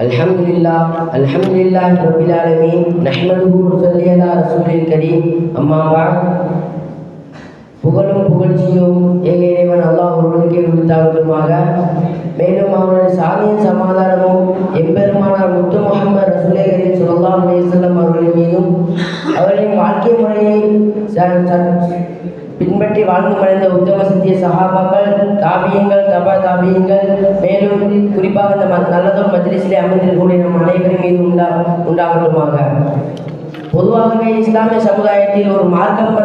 الحمد لله الحمد لله رب العالمين نحمده ونصلي على رسوله الكريم أما بعد புகழும் புகழ்ச்சியும் ஏக இறைவன் அல்லாஹ் ஒருவனுக்கே உரித்தாவதுமாக மேலும் அவருடைய சாதியின் சமாதானமும் எம்பெருமானார் முத்து முகமது ரசூலே கரீம் ஸல்லல்லாஹு அலைஹி வஸல்லம் அவர்களின் மீதும் அவர்களின் வாழ்க்கை முறையை ச- ச- பின்பற்றி வாழ்ந்து மறைந்த உத்தம சத்திய சகாபாக்கள் தாபியங்கள் தபா தாபியங்கள் மேலும் குறிப்பாக இந்த ம- நல்லதொரு மஜ்லிஸிலே அமர்ந்திருக்கக்கூடிய நம் அனைவரின் மீது உண்டா உண்டாகட்டுமாக. பொதுவாகவே இஸ்லாமிய சமுதாயத்தில் ஒரு மார்க்கம்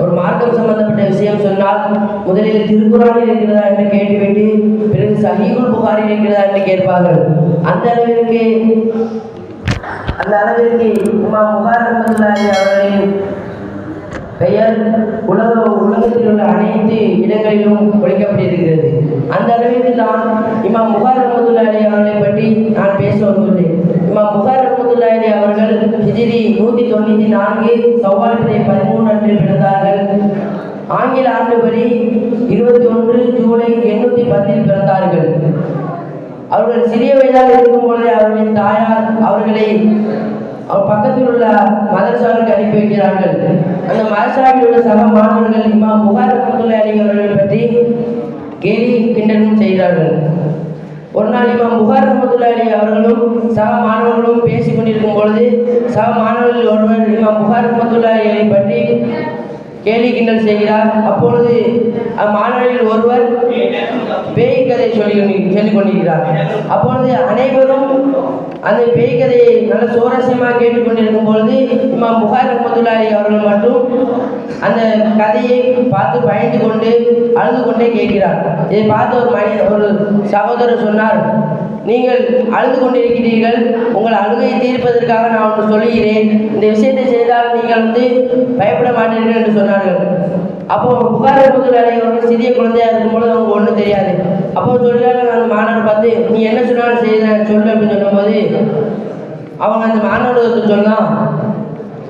ஒரு மார்க்கம் சம்பந்தப்பட்ட விஷயம் சொன்னால் முதலில் திருக்குறானில் இருக்கிறதா என்று கேட்டுவிட்டு பிறகு சஹீகுல் புகாரில் இருக்கிறதா என்று கேட்பார்கள். அந்த அளவிற்கு அந்த அளவிற்கு உமா புகார் அவர்களின் பெயர் உலக உலகத்தில் உள்ள அனைத்து இடங்களிலும் ஒழிக்கப்பட்டிருக்கிறது. அந்த அளவிற்கு தான் இமாம் புகார் ரஹமத்துல்லாஹி அவர்களை பற்றி நான் பேச வந்துள்ளேன். இமாம் புகார் ரஹமத்துல்லாஹி அவர்கள் ஹிஜிரி நூற்றி தொண்ணூற்றி நான்கு சவ்வால் பிறை பதிமூணு அன்று பிறந்தார்கள். ஆங்கில ஆண்டுபடி இருபத்தி ஒன்று ஜூலை எண்ணூற்றி பத்தில் பிறந்தார்கள். அவர்கள் சிறிய வயதாக இருக்கும் பொழுதே அவர்களின் தாயார் அவர்களை அவர் பக்கத்தில் உள்ள மதரசாவுக்கு அனுப்பி வைக்கிறார்கள். அந்த மதரசாவில் உள்ள சக மாணவர்கள் இம்மா புகார் அப்துல்லா அலி அவர்களை பற்றி கேலி கிண்டலும் செய்கிறார்கள். ஒரு நாள் இமாம் புகார் ரஹமத்துல்லாஹி அலி அவர்களும் சக மாணவர்களும் பேசி கொண்டிருக்கும் பொழுது சக மாணவர்கள் ஒருவர் இமாம் புகார் ரஹமத்துல்லாஹி அலைஹி பற்றி கேலி கிண்டல் செய்கிறார். அப்பொழுது அம்மாணவரில் ஒருவர் பேய் கதை சொல்லி சொல்லிக் கொண்டிருக்கிறார். அப்பொழுது அனைவரும் அந்த பேய் கதையை நல்ல சுவாரஸ்யமாக கேட்டுக்கொண்டிருக்கும் பொழுது இமாம் புகார் ரஹமத்துல்லாஹி அவர்கள் மட்டும் அந்த கதையை பார்த்து பயந்து கொண்டு அழுது கொண்டே கேட்கிறார். இதை பார்த்து ஒரு மனித ஒரு சகோதரர் சொன்னார் நீங்கள் அழுது கொண்டிருக்கிறீர்கள். உங்கள் அழுகையை தீர்ப்பதற்காக நான் ஒன்று சொல்லுகிறேன். இந்த விஷயத்தை செய்தால் நீங்கள் வந்து பயப்பட மாட்டீர்கள் என்று சொன்னார்கள். அப்போ புகார் ரஹமத்துல்லாஹி அவர்கள் சிறிய குழந்தையாக இருக்கும்போது அவங்க ஒன்றும் தெரியாது. அப்போ தொழிலாளர் அந்த மாணவர் பார்த்து நீ என்ன சொன்னாலும் செய்கிறேன் சொல்லு அப்படின்னு சொல்லும்போது அவங்க அந்த மாணவர்களுக்கு சொன்னான்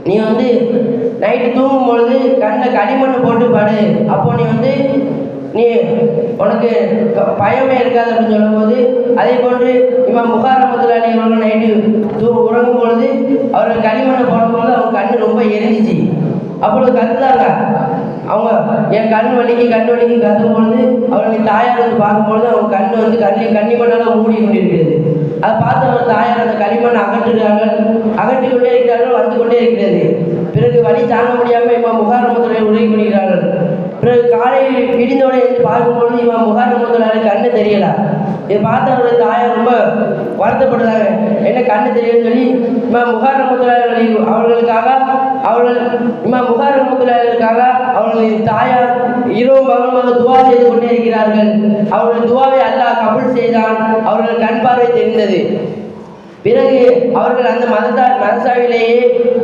நீ வந்து நைட்டு தூங்கும் பொழுது கண்ணில் களிமண் போட்டு படு. அப்போ நீ வந்து நீ உனக்கு பயமே இருக்காது அப்படின்னு சொல்லும்போது அதே போன்று இவன் முகார் ரமத்துலாலி அவர்கள் நைட்டு தூ உறங்கும் பொழுது அவர்கள் களிமண்ணை போடும்போது அவங்க கண் ரொம்ப எரிஞ்சிச்சு. அப்பொழுது கத்துதாங்க அவங்க என் கண் வலிக்கு கண் வலிக்கு கத்தும் பொழுது அவர்களின் தாயார் வந்து பார்க்கும்பொழுது அவங்க கண் வந்து கண்ணி கண்ணிமண்ணெல்லாம் மூடி கொண்டிருக்கிறது. அதை பார்த்து அவர் தாயார் அந்த களிமண்ணை அகற்றுகிறார்கள். அகற்றி கொண்டே இருக்கிறார்கள் வந்து கொண்டே இருக்கிறது. பிறகு வலி தாங்க முடியாமல் இம்மா முகாரமத்துறை பார்க்கும்போது இவன் முகாரம் இவன் கண்ணு தெரியல. இதை பார்த்து அவருடைய தாயார் ரொம்ப வருத்தப்படுறாங்க. என்ன கண்ணு தெரியலன்னு சொல்லி இம்மா முகார் ரமத்துலாளி அவர்களுக்காக அவர்கள் இம்மா முகார் முதலாளிகளுக்காக அவர்களின் தாயார் இரவு பகலுமாக துவா செய்து கொண்டே இருக்கிறார்கள். அவர்கள் துவாவை அல்லாஹ் கபூல் செய்தான். அவர்கள் கண் பார்வை தெரிந்தது. பிறகு அவர்கள் அந்த மதத்தார் மதசாவிலேயே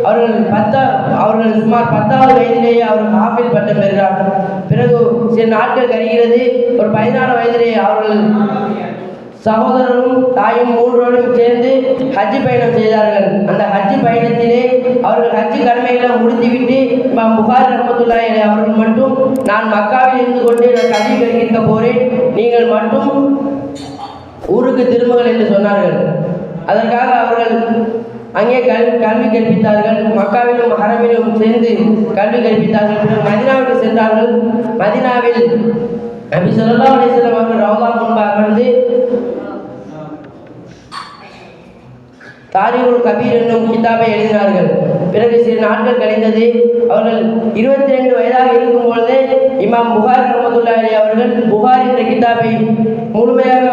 அவர்கள் பத்தா அவர்கள் சுமார் பத்தாவது வயதிலேயே அவர்கள் ஆப்பிள் பட்டம் பெறுகிறார்கள். பிறகு சில நாட்கள் கழிகிறது. ஒரு பதினாறு வயதிலேயே அவர்கள் சகோதரரும் தாயும் மூன்றோடும் சேர்ந்து ஹஜ் பயணம் செய்தார்கள். அந்த ஹஜ் பயணத்திலே அவர்கள் ஹஜ் கடமைகளை முடித்துவிட்டு இமாம் புகார் ரஹமத்துல்லாஹி அவர்கள் மட்டும் நான் மக்காவில் இருந்து கொண்டு நான் கல்வி கற்கின்ற போறேன் நீங்கள் மட்டும் ஊருக்கு திரும்புங்கள் என்று சொன்னார்கள். அதற்காக அவர்கள் அங்கே கல்வி கல்வி கற்பித்தார்கள். மக்காவிலும் ஹரமிலும் சேர்ந்து கல்வி கற்பித்தார்கள். பிறகு மதினாவுக்கு சென்றார்கள். மதினாவில் நபி சொல்லா அலைஹி வஸல்லம் அவர்கள் ரவுதா முன்பாக வந்து தாரிகுல் கபீர் என்னும் கிதாபை எழுதினார்கள். பிறகு சில நாட்கள் கழிந்தது அவர்கள் இருபத்தி ரெண்டு வயதாக இருக்கும் பொழுதே இமாம் புகார் ரஹமத்துல்லாஹி அவர்கள் புகார் என்ற கிதாபை முழுமையாக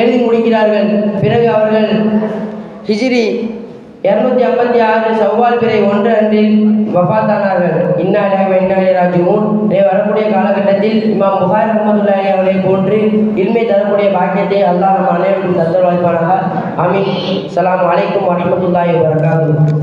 எழுதி முடிக்கிறார்கள். பிறகு அவர்கள் ஹிஜிரி இருநூத்தி ஐம்பத்தி ஆறு சவ்வால் பிறை ஒன்று அன்றில் வஃபாத்தானார்கள் இன்னாலே இன்னாலே ராஜிமூன் வரக்கூடிய காலகட்டத்தில் இமாம் புகார் ரஹமத்துல்லாஹி அவர்களை போன்று இனிமே தரக்கூடிய பாக்கியத்தை அல்லாஹ் நம் அனைவருக்கும் தந்தல் வாய்ப்பானாக அமீன் சலாம் அலைக்கும் வரஹ்மத்துல்லாஹி வபரகாத்துஹு.